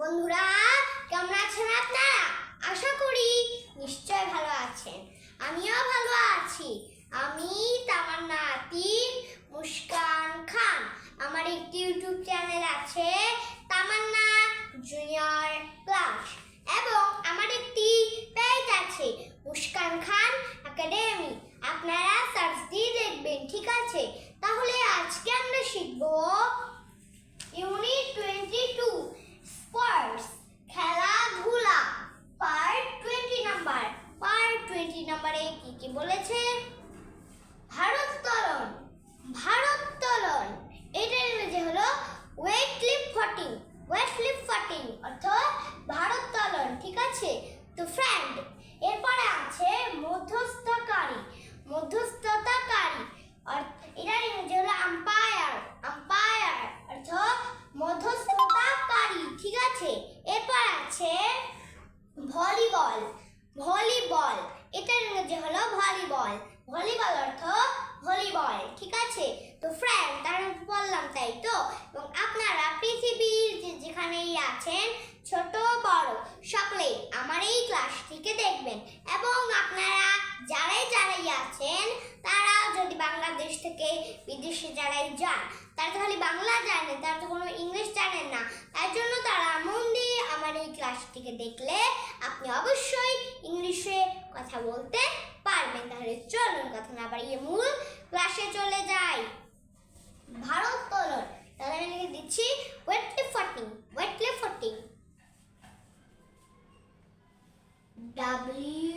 বন্ধুরা কেমন আছেন আপনারা? আশা করি নিশ্চয় ভালো আছেন। আমিও ভালো আছি। আমি তামান্না আতিক মুস্কান খান আমার একটি ইউটিউব চ্যানেল আছে তামান্না জুনিয়র ক্লাস এবং আমার একটি পেজ আছে মুস্কান খান একাডেমি আপনারা সার্চ দিয়ে দেখবেন ঠিক আছে তাহলে আজকে আমরা শিখব ইউনিট টোয়েন্টি টু স্পোর্টস খেলাধুলা part twenty number part twenty নাম্বারে কি কি বলেছে? ভারোত্তোলন ভারোত্তোলন এটার ইংরেজি হলো weight lifting weight lifting অর্থাৎ ভারোত্তোলন ঠিক আছে? তো ফ্রেন্ড এরপরে আছে মধ্যস্থকারী মধ্যস্থতাকারী অর্থ এটার ইংরেজি হলো আম্পায়ার আম্পায়ার অর্থাৎ মধ্যস্থতাকারী ঠিক আছে এরপর আছে ভলিবল ভলিবল এটার ইংরেজি হলো ভলিবল। ভলিবল অর্থ ভলিবল, ঠিক আছে? তো ফ্রেন্ড তার বললাম তাই তো? এবং আপনারা পৃথিবীর যেখানেই আছেন, ছোট, বড় সকলেই আমার এই ক্লাসটিকে দেখবেন। এবং আপনারা যারাই যারাই আছেন, তারা যদি বাংলাদেশ থেকে বিদেশে যারাই যান, তারা তো খালি বাংলা জানেন তারা তো কোনো ইংলিশ জানেন না। তার জন্য তারা মন দিয়ে আমার এই ক্লাসটিকে দেখলে আপনি অবশ্যই ইংলিশে কথা বলতে পারবেন তাহলে। চলুন, কথা না বাড়িয়ে মূল ক্লাসে চলে যাই। ভারোত্তোলন তাহলে আমি দিচ্ছি weightlifting weightlifting W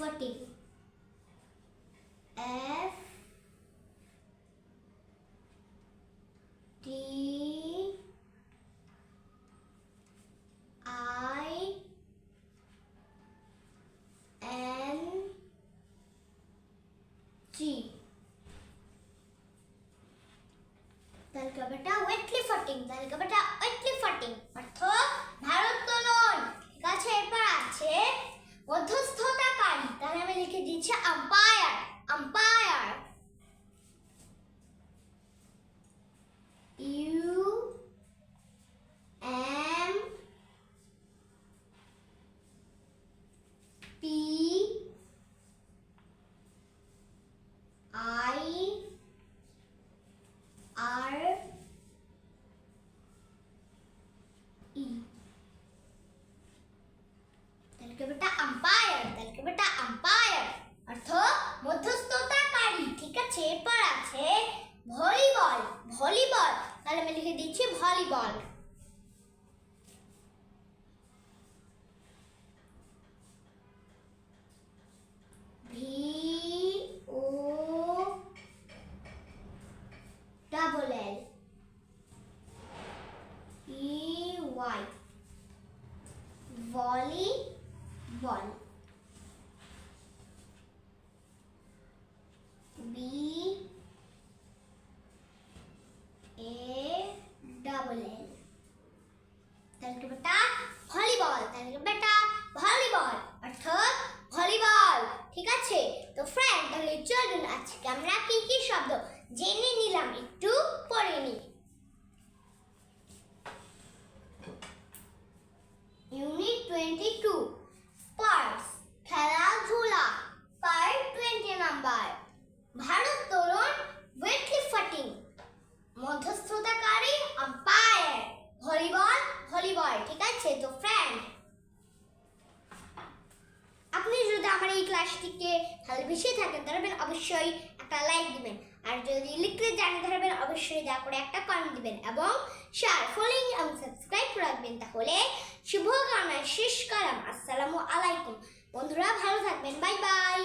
fourteen. F D I N G. Then, Kabata, wetly fourteen. Then, Kabata. Ball B A double L তাহলে বেটা? ভলিবল। তাহলে বেটা? ভলিবল। অর্থাৎ ভলিবল। ঠিক আছে? তো ফ্রেন্ড তাহলে চলুন আজকে আমরা কি কি শব্দ জেনে নিলাম একটু পড়ে নিই ইউনিট টোয়েন্টি টু স্পোর্টস খেলাধুলা পার্ট টোয়েন্টি নাম্বার ভারোত্তোলন ওয়েটলি ফাটিং মধ্যস্থতাকারী আম্পায়ার ভলিবল ভলিবল ঠিক আছে তো ফ্রেন্ড আপনি যদি আমার এই ক্লাসটিকে ভালোবেসে থাকেন, ধরবেন অবশ্যই একটা লাইক দিবেন। আর যদি লিখতে জানেন ধরবেন অবশ্যই দয়া করে একটা কমেন্ট দিবেন এবং শেয়ার ফলোইং এবং সাবস্ক্রাইব করে রাখবেন। তাহলে শুভকামনা, শেষ করাম আসসালামু আলাইকুম। বন্ধুরা, ভালো থাকবেন। Bye bye